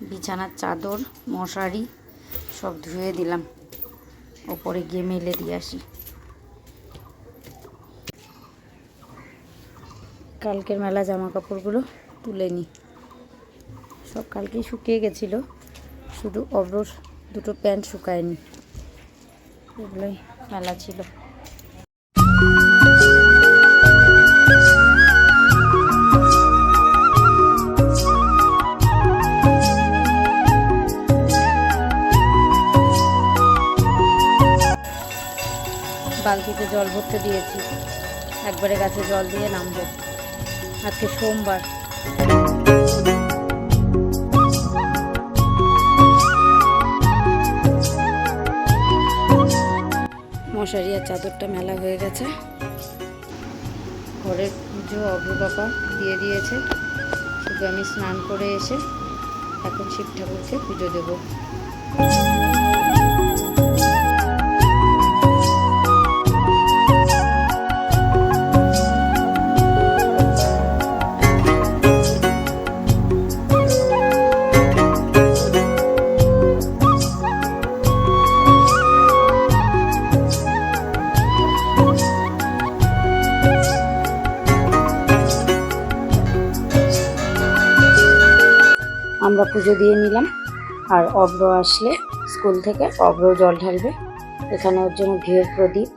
বিছানার চাদর, মশারি সব ধুয়ে দিলাম। ওপরে গিয়ে মেলে দিয়ে আসি। কালকের মেলা জামা কাপড়গুলো তুলে নিই। সব কালকেই শুকিয়ে গেছিল। শুধু অব্রর দুটো প্যান্ট শুকায়নি। এগুলোই মেলা ছিল। বালতিতে জল ভরতে দিয়েছি। একবারে গাছে জল দিয়ে নামবো। আজকে সোমবার। মশারি আর চাদরটা মেলা হয়ে গেছে। ঘরের পুজো অগ্রপাপা দিয়ে দিয়েছে। শুধু আমি স্নান করে এসে এখন শিব ঠাকুরকে পুজো দেবো। পুজো দিয়ে নিলাম। আর অব্র আসলে স্কুল থেকে অব্র জল ঢালবে। এখানে ওর জন্য ঘিয়ের প্রদীপ।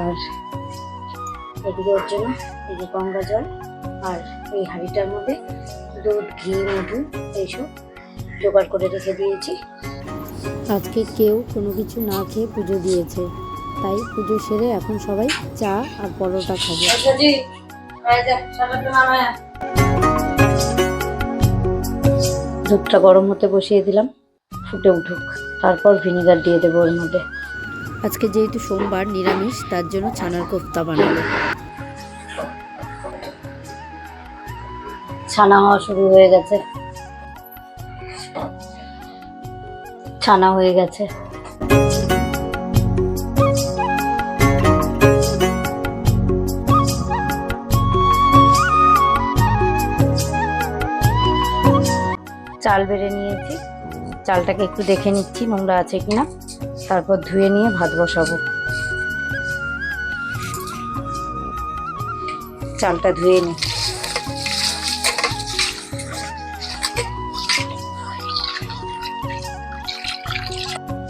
আর এদিকে ওর জন্য এই যে গঙ্গা জল। আর এই হাঁড়িটার মধ্যে দুধ, ঘি, মধু এইসব জোগাড় করে রেখে দিয়েছি। আজকে কেউ কোনো কিছু না খেয়ে পুজো দিয়েছে। তাই পুজো সেরে এখন সবাই চা আর পরোটা খাবে। দুধটা গরম হতে বসিয়ে দিলাম ফুটে উঠুক। তারপর ভিনিগার দিয়ে দেবো ওর মধ্যে। আজকে যেহেতু সোমবার নিরামিষ তার জন্য ছানার কোফতা বানাবো। ছানা হওয়া শুরু হয়ে গেছে। ছানা হয়ে গেছে। চাল বেড়ে নিয়েছি। চালটাকে একটু দেখে নিচ্ছি নোংরা আছে কিনা। তারপর ধুয়ে নিয়ে ভাত বসাবো। চালটা ধুয়ে নিই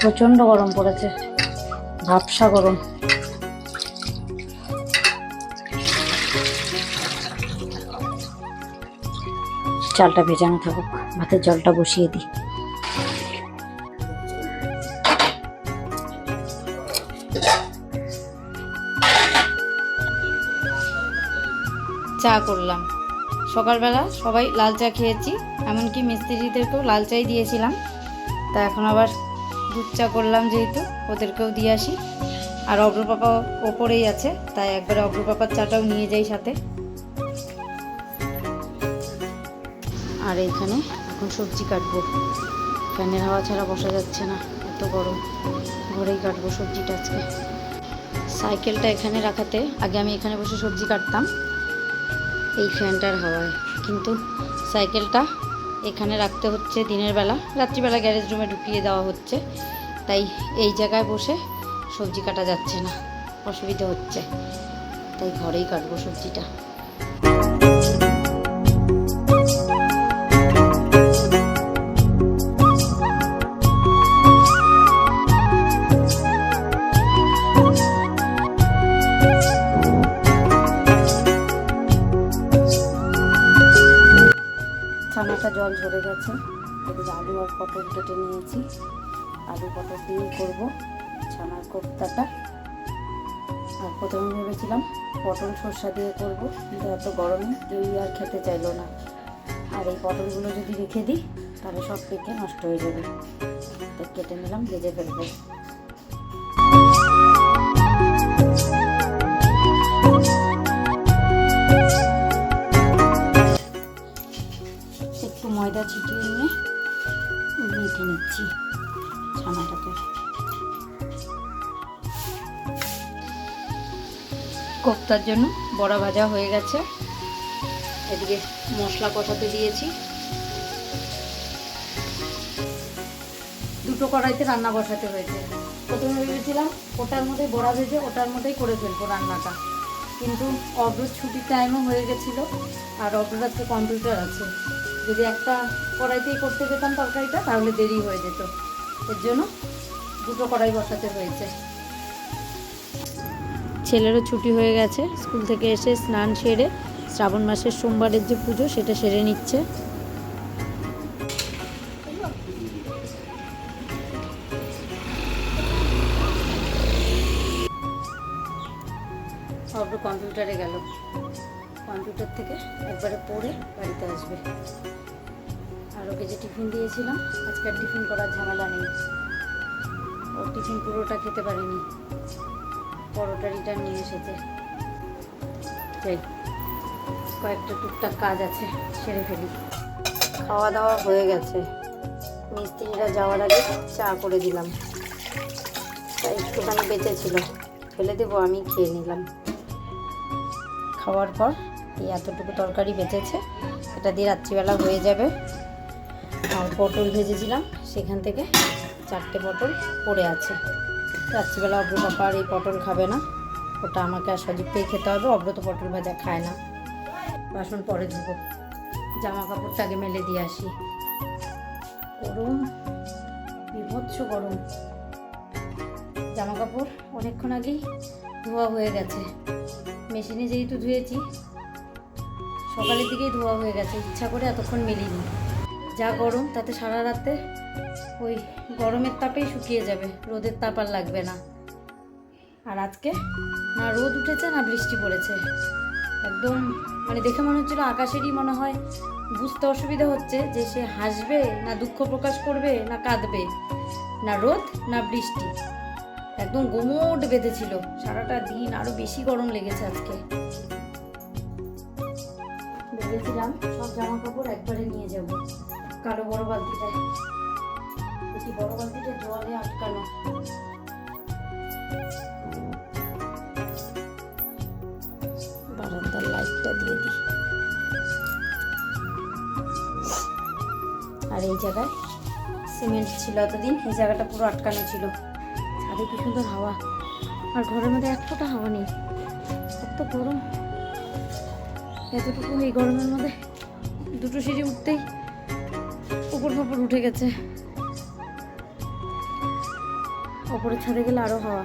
প্রচণ্ড গরম পড়েছে। ভাবসা গরম। চালটা ভেজানো থাকুক, ভাতের জলটা বসিয়ে দিই। চা করলাম। সকালবেলা সবাই লাল চা খেয়েছি, এমনকি মিস্ত্রিদেরকেও লাল চাই দিয়েছিলাম। তা এখন আবার দুধ চা করলাম যেহেতু, ওদেরকেও দিয়ে আসি। আর অগ্রপাপা ওপরেই আছে, তাই একবারে অগ্রপাপার চাটাও নিয়ে যাই সাথে। আর এইখানে এখন সবজি কাটবো। ফ্যানের হাওয়া ছাড়া বসা যাচ্ছে না, এত গরম। ঘরেই কাটবো সবজিটা আজকে। সাইকেলটা এখানে রাখাতে আগে আমি এখানে বসে সবজি কাটতাম, এই ফ্যানটার হাওয়ায়। কিন্তু সাইকেলটা এখানে রাখতে হচ্ছে দিনের বেলা। রাত্রিবেলা গ্যারেজ রুমে ঢুকিয়ে দেওয়া হচ্ছে, তাই এই জায়গায় বসে সবজি কাটা যাচ্ছে না, অসুবিধা হচ্ছে। তাই ঘরেই কাটবো সবজিটা। আর কেটে নিয়েছি, আলু পটল দিয়ে করব ছানার কোপ্তাটা আর প্রথমে ভেবেছিলাম পটল সর্ষা দিয়ে করব, কিন্তু এত গরমে জয়ী আর খেতে চাইলো না। আর এই পটলগুলো যদি রেখে দিই, তাহলে সব পেকে নষ্ট হয়ে যাবে। তো কেটে নিলাম, ভেজে ফেলব। কোপ্তার জন্য বড়া ভাজা হয়ে গেছে। এদিকে মশলা কষাতে দিয়েছি। দুটো কড়াইতে রান্না বসাতে হয়েছে। প্রথমে ভেবেছিলাম ওটার মধ্যে বড়া ভেজে ওটার মধ্যেই করে ফেলব রান্নাটা। কিন্তু অগ্রর ছুটির টাইমও হয়ে গেছিল আর অগ্রর আজকে কম্পিউটার আছে। যদি একটা কড়াইতেই করতে যেতাম তরকারিটা তাহলে দেরি হয়ে যেত। এর জন্য দুটো কড়াই বসাতে হয়েছে। ছেলেরও ছুটি হয়ে গেছে। স্কুল থেকে এসে স্নান সেরে শ্রাবণ মাসের সোমবারের যে পুজো সেটা সেরে নিচ্ছে। অব্র কম্পিউটারে গেল। কম্পিউটার থেকে একবারে পড়ে বাড়িতে আসবে। আর ওকে যে টিফিন দিয়েছিলাম, আজকে টিফিন করার ঝামেলা নেই। ও টিফিন পুরোটা খেতে পারেনি। পরোটা রিটার্ন নিয়ে এসেছে। যাই, কয়েকটা টুকটাক কাজ আছে, সেরে ফেলি। খাওয়া দাওয়া হয়ে গেছে। মিস্ত্রিরা যাওয়ার আগে চা করে দিলাম। তা একটুখানি বেঁচে ছিল। ফেলে দেবো, আমি খেয়ে নিলাম। খাওয়ার পর এই এতটুকু তরকারি বেঁচেছে এটা দিয়ে রাত্রিবেলা হয়ে যাবে। আর পটল ভেজেছিলাম, সেখান থেকে চারটে পটল পড়ে আছে। রাত্রিবেলা অব্র পাপা আর এই পটল খাবে না। ওটা আমাকে আর সজীবকেই খেতে হবে অব্র তো পটল ভাজা খায় না। বাসন পরে ধুবো। জামা কাপড়টা আগে মেলে দিয়ে আসি। গরম, বিভৎস গরম। জামা কাপড় অনেকক্ষণ আগেই ধোয়া হয়ে গেছে। মেশিনে যেহেতু ধুয়েছি, সকালের দিকেই ধোয়া হয়ে গেছে। ইচ্ছা করে এতক্ষণ মেলিনি। যা গরম, তাতে সারা রাতে ওই গরমের তাপেই শুকিয়ে যাবে, রোদের তাপ আর লাগবে না। আর আজকে না রোদ উঠেছে না বৃষ্টি পড়েছে। একদম মানে দেখে মনে হচ্ছিল আকাশেরই মনে হয় বুঝতে অসুবিধা হচ্ছে যে সে হাসবে না দুঃখ প্রকাশ করবে না কাঁদবে, না রোদ না বৃষ্টি। একদম গোমোট বেঁধেছিল, সারাটা দিন আরও বেশি গরম লেগেছে আজকে। ভেবেছিলাম সব জামা কাপড় একবারে নিয়ে যাব, কারও বড় বালতিটায়। বারান্দার লাইটটা দিয়ে আর এই জায়গায় সিমেন্ট ছিল এতদিন, এই জায়গাটা পুরো আটকানো ছিল। ছাদে কি সুন্দর হাওয়া। আর ঘরের মধ্যে এক ফোঁটা হাওয়া নেই। এত গরম। এতটুকু এই গরমের মধ্যে দুটো সিঁড়ি উঠতেই উপর ফাপড় উঠে গেছে। ওপরে ছাদে গেলে আরও হাওয়া।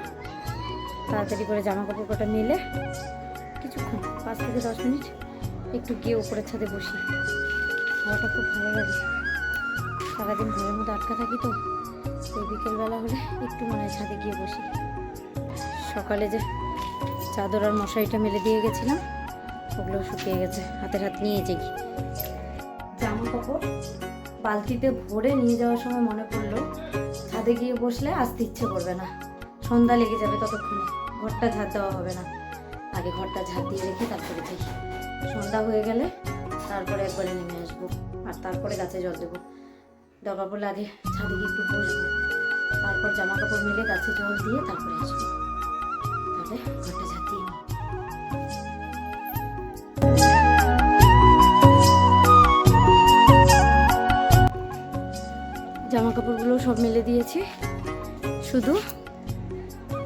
তাড়াতাড়ি করে জামা কাপড় কটা মেলে কিছুক্ষণ, পাঁচ থেকে দশ মিনিট একটু গিয়ে উপরের ছাদে বসি। হাওয়াটা খুব ভালো লাগে। সারাদিন ঘরের মধ্যে আটকা থাকি তো এই বিকেলবেলা হলে একটু মনে হয় ছাদে গিয়ে বসি। সকালে যে চাদর আর মশারিটা মেলে দিয়ে গেছিলাম ওগুলো শুকিয়ে গেছে, হাতের হাত নিয়ে যাই জামা কাপড় বালতিতে ভরে নিয়ে যাওয়ার সময় মনে পড়ল ছাদে গিয়ে বসলে আসতে ইচ্ছে করবে না। সন্ধ্যা লেগে যাবে ততক্ষণে। ঘরটা ঝাড় দেওয়া হবে না। আগে ঘরটা ঝাড় দিয়ে রেখে তারপরে যাই। সন্ধ্যা হয়ে গেলে তারপরে একবারে নেমে আসব। আর তারপরে গাছে জল দেবো। দরকার পড়লে আগে ছাদে গিয়ে একটু বসবো। তারপর জামা কাপড় মেলে গাছে জল দিয়ে তারপরে আসব। তাহলে ঘরটা ঝাড় সব মেলে দিয়েছি। শুধু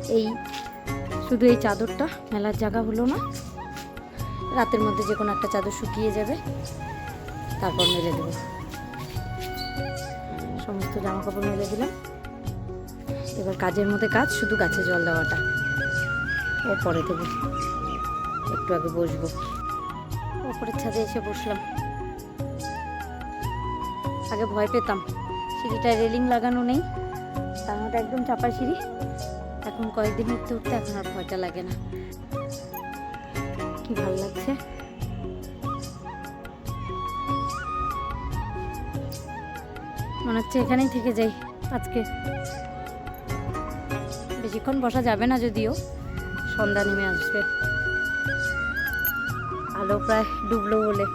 এই শুধু এই চাদরটা মেলার জায়গা হলো না। রাতের মধ্যে যে কোনো একটা চাদর শুকিয়ে যাবে, তারপর মেলে দেবো। সমস্ত জামা কাপড় মেলে দিলাম। এবার কাজের মধ্যে কাজ, শুধু গাছে জল দেওয়াটা। ও পরে দেবো। একটু আগে বসবো। ওপরের ছাদে এসে বসলাম। আগে ভয় পেতাম। সিঁড়িটায় রেলিং লাগানো নেই। তার মধ্যে একদম চাপা সিঁড়ি। এখন কয়েকদিন উঠতে উঠতে এখন আর ভয়টা লাগে না। কি ভালো লাগছে। মনে হচ্ছে এখানেই থেকে যাই আজকে। বেশিক্ষণ বসা যাবে না যদিও। সন্ধ্যা নেমে আসবে। আলো প্রায় ডুবলো বলে।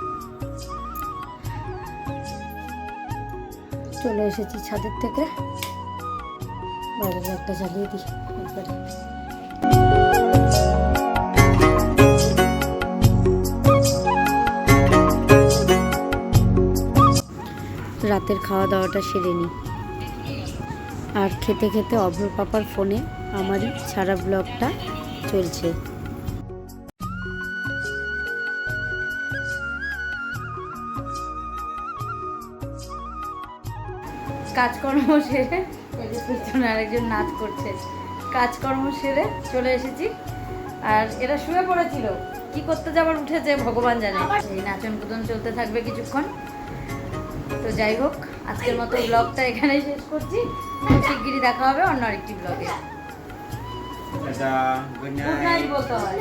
চলে এসেছি ছাদের থেকে। বাইরে একটা জ্বালিয়ে দিই, একবারে। রাতের খাওয়া দাওয়াটা সেরে নিই আর খেতে খেতে অভ্র পাপার ফোনে আমারই সারা ব্লগটা চলছে। কাজকর্ম সেরে এই যে পেছনে আরেকজন নাচ করছে কাজকর্ম সেরে চলে এসেছি। আর এরা শুয়ে পড়েছিল। কি করতে যাবার উঠেছে ভগবান জানে। এই নাচন কুদন চলতে থাকবে কিছুক্ষণ। তো যাই হোক আজকের মতো ব্লগটা এখানেই শেষ করছি। শিগগিরই দেখা হবে অন্য আরেকটি ব্লগে। গুড নাইট বলতে হয়।